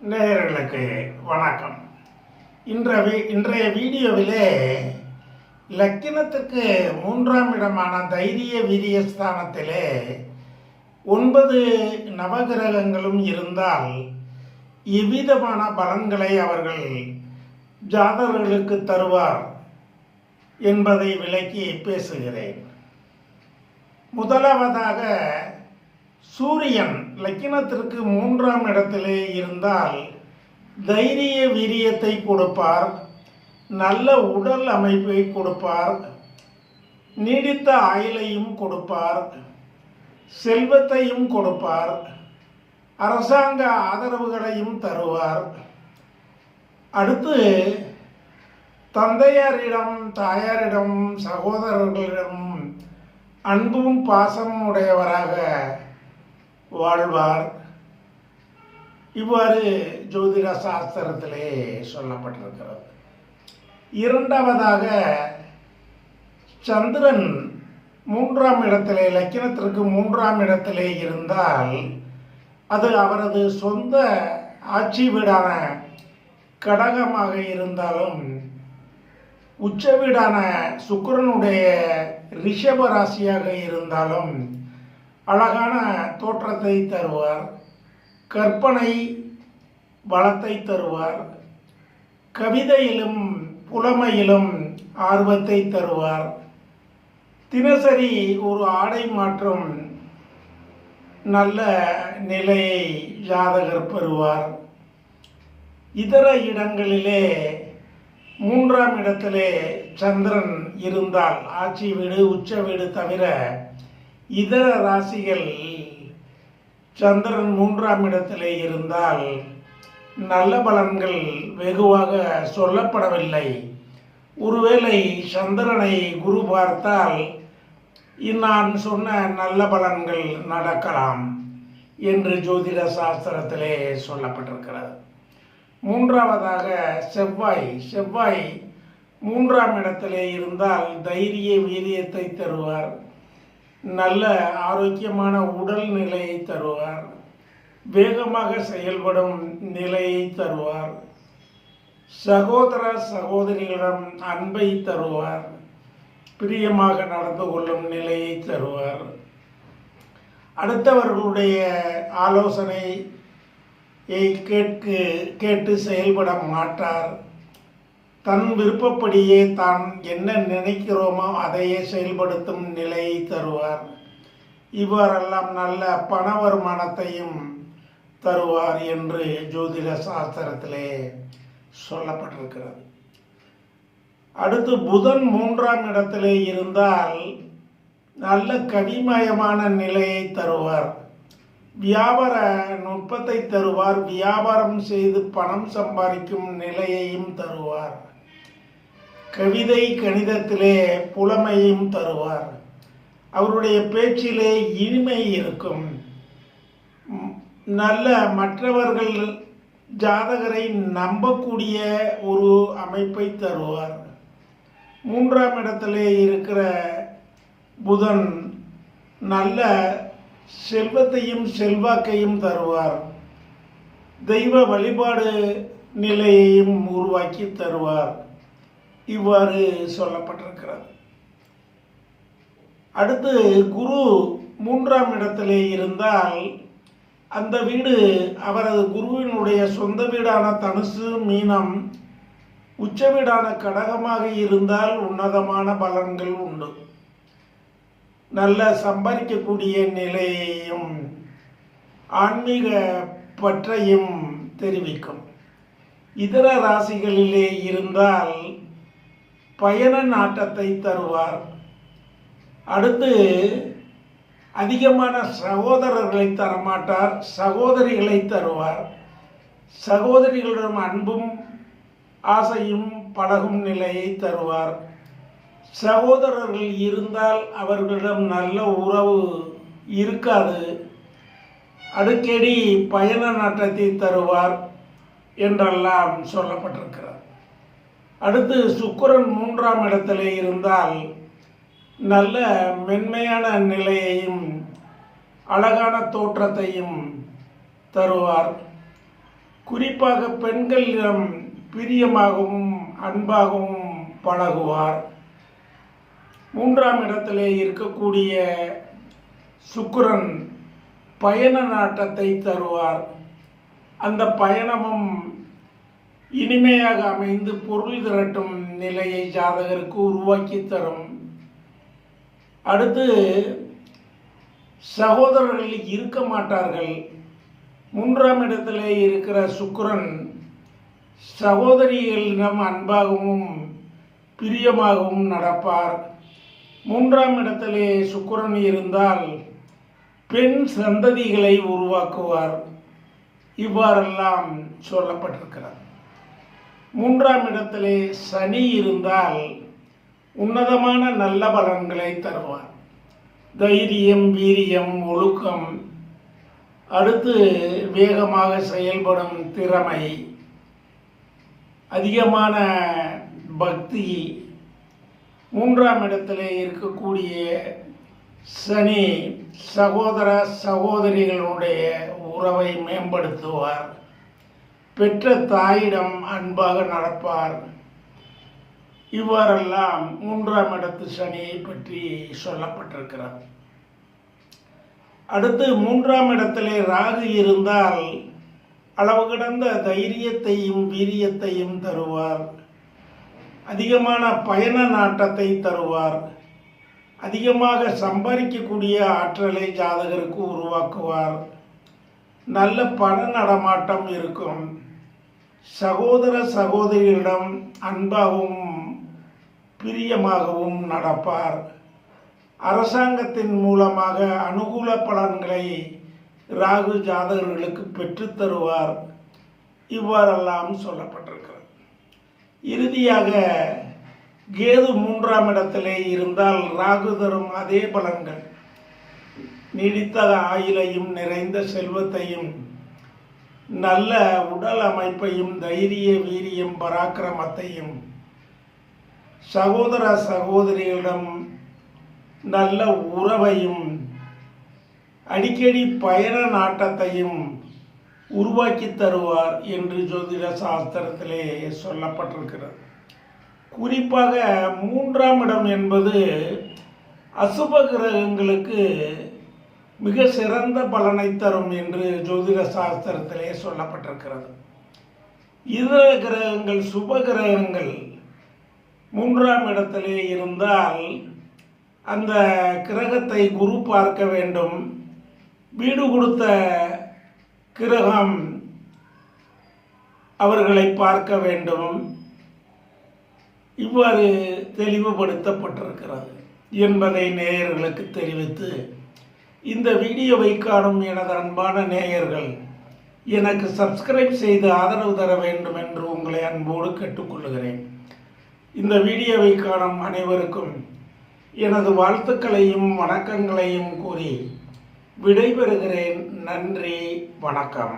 நேயர்களுக்கு வணக்கம். இன்ற இன்றைய வீடியோவிலே லக்கினத்துக்கு மூன்றாம் இடமான தைரிய வீரிய ஸ்தானத்திலே ஒன்பது நவகிரகங்களும் இருந்தால் எவ்விதமான பலன்களை அவர்கள் ஜாதகர்களுக்கு தருவார் என்பதை விளக்கி பேசுகிறேன். முதலாவதாக சூரியன் லக்கினத்திற்கு மூன்றாம் இடத்திலே இருந்தால் தைரிய வீரியத்தை கொடுப்பார் நல்ல உடல் அமைப்பை கொடுப்பார் நீடித்த ஆயுளையும் கொடுப்பார் செல்வத்தையும் கொடுப்பார் அரசாங்க ஆதரவுகளையும் தருவார். அடுத்து தந்தையாரிடம் தாயாரிடம் சகோதரர்களிடம் அன்பும் பாசமும் உடையவராக வாழ்வார். இவ்வாறு ஜோதிட சாஸ்திரத்திலே சொல்லப்பட்டிருக்கிறது. இரண்டாவதாக சந்திரன் மூன்றாம் இடத்திலே லக்கினத்திற்கு மூன்றாம் இடத்திலே இருந்தால் அது அவரது சொந்த ஆட்சி வீடான கடகமாக இருந்தாலும் உச்ச வீடான சுக்கரனுடைய ரிஷப ராசியாக இருந்தாலும் அழகான தோற்றத்தை தருவார். கற்பனை வளத்தை தருவார். கவிதையிலும் புலமையிலும் ஆர்வத்தை தருவார். தினசரி ஒரு ஆடை மாற்றம் நல்ல நிலையை ஜாதகர் பெறுவார். இதர இடங்களிலே மூன்றாம் இடத்திலே சந்திரன் இருந்தால் ஆட்சி வீடு உச்ச வீடு தவிர இதர ராசிகள் சந்திரன் மூன்றாம் இடத்திலே இருந்தால் நல்ல பலன்கள் வெகுவாக சொல்லப்படவில்லை. ஒருவேளை சந்திரனை குரு பார்த்தால் நான் சொன்ன நல்ல பலன்கள் நடக்கலாம் என்று ஜோதிட சாஸ்திரத்திலே சொல்லப்பட்டிருக்கிறது. மூன்றாவதாக செவ்வாய். செவ்வாய் மூன்றாம் இடத்திலே இருந்தால் தைரிய வீரியத்தை தருவார். நல்ல ஆரோக்கியமான உடல் நிலையை தருவார். வேகமாக செயல்படும் நிலையை தருவார். சகோதர சகோதரிகளிடம் அன்பை தருவார். பிரியமாக நடந்து கொள்ளும் நிலையை தருவார். அடுத்தவர்களுடைய ஆலோசனையை கேட்கு கேட்டு செயல்பட மாட்டார். தன் விருப்பப்படியே தான் என்ன நினைக்கிறோமோ அதையே செயல்படுத்தும் நிலையை தருவார். இவ்வாறெல்லாம் நல்ல பண வருமானத்தையும் தருவார் என்று ஜோதிட சாஸ்திரத்திலே சொல்லப்பட்டிருக்கிறது. அடுத்து புதன் மூன்றாம் இடத்திலே இருந்தால் நல்ல கவிமயமான நிலையை தருவார். வியாபார நுட்பத்தை தருவார். வியாபாரம் செய்து பணம் சம்பாதிக்கும் நிலையையும் தருவார். கவிதை கணிதத்திலே புலமையும் தருவார். அவருடைய பேச்சிலே இனிமை இருக்கும். நல்ல மற்றவர்கள் ஜாதகரை நம்பக்கூடிய ஒரு அமைப்பை தருவார். மூன்றாம் இடத்திலே இருக்கிற புதன் நல்ல செல்வத்தையும் செல்வாக்கையும் தருவார். தெய்வ வழிபாடு நிலையையும் உருவாக்கி தருவார். இவ்வாறு சொல்லப்பட்டிருக்கிறது. அடுத்து குரு மூன்றாம் இடத்திலே இருந்தால் அந்த வீடு அவரது குருவினுடைய சொந்த வீடான தனுசு மீனம் உச்ச வீடான கடகமாக இருந்தால் உன்னதமான பலன்கள் உண்டு. நல்ல சம்பாதிக்கக்கூடிய நிலையையும் ஆன்மீக பற்றையும் தெரிவிக்கும். இதர ராசிகளிலே இருந்தால் பயண நாட்டத்தை தருவார். அடுத்து அதிகமான சகோதரர்களை தரமாட்டார் சகோதரிகளை தருவார். சகோதரிகளிடம் அன்பும் ஆசையும் பழகும் நிலையை தருவார். சகோதரர்கள் இருந்தால் அவர்களிடம் நல்ல உறவு இருக்காது. அடிக்கடி பயண நாட்டத்தை தருவார் என்றெல்லாம் சொல்லப்பட்டிருக்கிறது. அடுத்து சுக்கரன் மூன்றாம் இடத்திலே இருந்தால் நல்ல மென்மையான நிலையையும் அழகான தோற்றத்தையும் தருவார். குறிப்பாக பெண்களிடம் பிரியமாகவும் அன்பாகவும் பழகுவார். மூன்றாம் இடத்திலே இருக்கக்கூடிய சுக்கரன் பயண நாட்டத்தை தருவார். அந்த பயணமும் இனிமையாக அமைந்து பொருள் திரட்டும் நிலையை ஜாதகருக்கு உருவாக்கி தரும். அடுத்து சகோதரர்கள் இருக்க மாட்டார்கள். மூன்றாம் இடத்திலே இருக்கிற சுக்கரன் சகோதரிகளிடம் அன்பாகவும் பிரியமாகவும் நடப்பார். மூன்றாம் இடத்திலே சுக்கரன் இருந்தால் பெண் சந்ததிகளை உருவாக்குவார். இவ்வாறெல்லாம் சொல்லப்பட்டிருக்கிறது. மூன்றாம் இடத்திலே சனி இருந்தால் உன்னதமான நல்ல பலன்களை தருவார். தைரியம் வீரியம் ஒழுக்கம். அடுத்து வேகமாக செயல்படும் திறமை. அதிகமான பக்தி. மூன்றாம் இடத்திலே இருக்கக்கூடிய சனி சகோதர சகோதரிகளுடைய உறவை மேம்படுத்துவார். பெற்ற தாயிடம் அன்பாக நடப்பார். இவ்வாறெல்லாம் மூன்றாம் இடத்து சனியை பற்றி சொல்லப்பட்டிருக்கிறார். அடுத்து மூன்றாம் இடத்திலே ராகு இருந்தால் அளவு கடந்த தைரியத்தையும் வீரியத்தையும் தருவார். அதிகமான பயண நாட்டத்தை தருவார். அதிகமாக சம்பாதிக்கக்கூடிய ஆற்றலை ஜாதகருக்கு உருவாக்குவார். நல்ல பண நடமாட்டம் இருக்கும். சகோதர சகோதரிகளிடம் அன்பாகவும் பிரியமாகவும் நடப்பார். அரசாங்கத்தின் மூலமாக அனுகூல பலன்களை ராகு ஜாதகர்களுக்கு பெற்றுத் தருவார். இவ்வாறெல்லாம் சொல்லப்பட்டிருக்கிறது. இறுதியாக கேது மூன்றாம் இடத்திலே இருந்தால் ராகு தரும் அதே பலன்கள். நீடித்த ஆயுளையும் நிறைந்த செல்வத்தையும் நல்ல உடல் அமைப்பையும் தைரிய வீரியம் பராக்கிரமத்தையும். சகோதர சகோதரிகளிடம் நல்ல உறவையும் அடிக்கடி பயண நாட்டத்தையும் உருவாக்கி தருவார் என்று ஜோதிட சாஸ்திரத்திலே சொல்லப்பட்டிருக்கிறது. குறிப்பாக மூன்றாம் இடம் என்பது அசுப கிரகங்களுக்கு மிக சிறந்த பலனை தரும் என்று ஜோதிட சாஸ்திரத்திலே சொல்லப்பட்டிருக்கிறது. இதர கிரகங்கள் சுப கிரகங்கள் மூன்றாம் இடத்திலே இருந்தால் அந்த கிரகத்தை குரு பார்க்க வேண்டும். வீடு கொடுத்த கிரகம் அவர்களை பார்க்க வேண்டும். இவ்வாறு தெளிவுபடுத்தப்பட்டிருக்கிறது என்பதை நேயர்களுக்கு தெரிவித்து இந்த வீடியோவை காணும் எனது அன்பான நேயர்கள் எனக்கு சப்ஸ்கிரைப் செய்து ஆதரவு தர வேண்டும் என்று உங்களை அன்போடு கேட்டுக்கொள்கிறேன். இந்த வீடியோவை காணும் அனைவருக்கும் எனது வாழ்த்துக்களையும் வணக்கங்களையும் கூறி விடைபெறுகிறேன். நன்றி வணக்கம்.